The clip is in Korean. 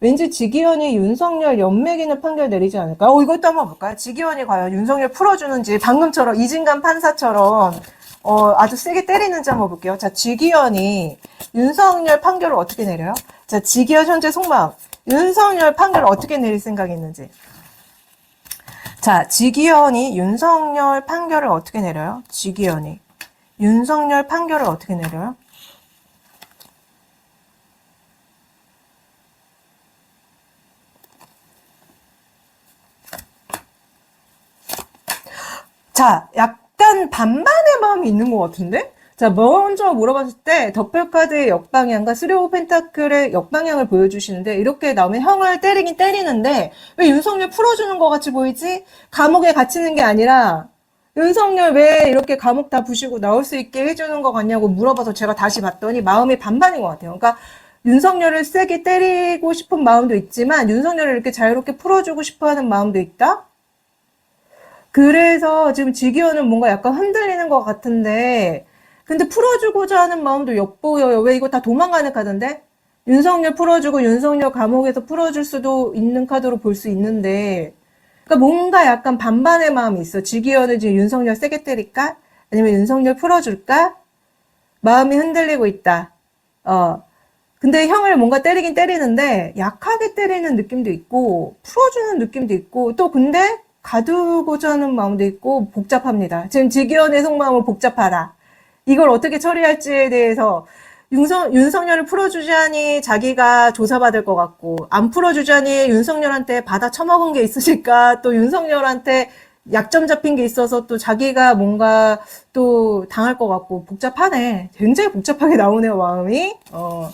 왠지 지기현이 윤석열 연맥이는 판결 내리지 않을까? 어, 이것도 한번 볼까요? 지기현이 과연 윤석열 풀어주는지, 방금처럼, 이진관 판사처럼, 어, 아주 세게 때리는지 한번 볼게요. 자, 지기현이 윤석열 판결을 어떻게 내려요? 자, 지기현 현재 속마음. 윤석열 판결을 어떻게 내릴 생각이 있는지. 자, 지기현이 윤석열 판결을 어떻게 내려요? 지기현이. 윤석열 판결을 어떻게 내려요? 자, 약간 반반의 마음이 있는 것 같은데? 자, 먼저 물어봤을 때, 덮별카드의 역방향과 스리오 펜타클의 역방향을 보여주시는데, 이렇게 나오면 형을 때리긴 때리는데, 왜 윤석열 풀어주는 것 같이 보이지? 감옥에 갇히는 게 아니라, 윤석열 왜 이렇게 감옥 다 부시고 나올 수 있게 해주는 것 같냐고 물어봐서 제가 다시 봤더니 마음이 반반인 것 같아요. 그러니까, 윤석열을 세게 때리고 싶은 마음도 있지만, 윤석열을 이렇게 자유롭게 풀어주고 싶어 하는 마음도 있다? 그래서 지금 지기현은 뭔가 약간 흔들리는 것 같은데, 근데 풀어주고자 하는 마음도 엿보여요. 왜 이거 다 도망가는 카드인데? 윤석열 풀어주고 윤석열 감옥에서 풀어줄 수도 있는 카드로 볼 수 있는데, 그러니까 뭔가 약간 반반의 마음이 있어. 지기현은 지금 윤석열 세게 때릴까? 아니면 윤석열 풀어줄까? 마음이 흔들리고 있다. 어. 근데 형을 뭔가 때리긴 때리는데, 약하게 때리는 느낌도 있고, 풀어주는 느낌도 있고, 또 근데 가두고자 하는 마음도 있고, 복잡합니다. 지금 지기현의 속마음은 복잡하다. 이걸 어떻게 처리할지에 대해서 윤석, 윤석열을 풀어주자니 자기가 조사받을 것 같고, 안 풀어주자니 윤석열한테 받아 처먹은 게 있으실까? 또 윤석열한테 약점 잡힌 게 있어서 또 자기가 뭔가 또 당할 것 같고, 복잡하네. 굉장히 복잡하게 나오네요, 마음이. 어.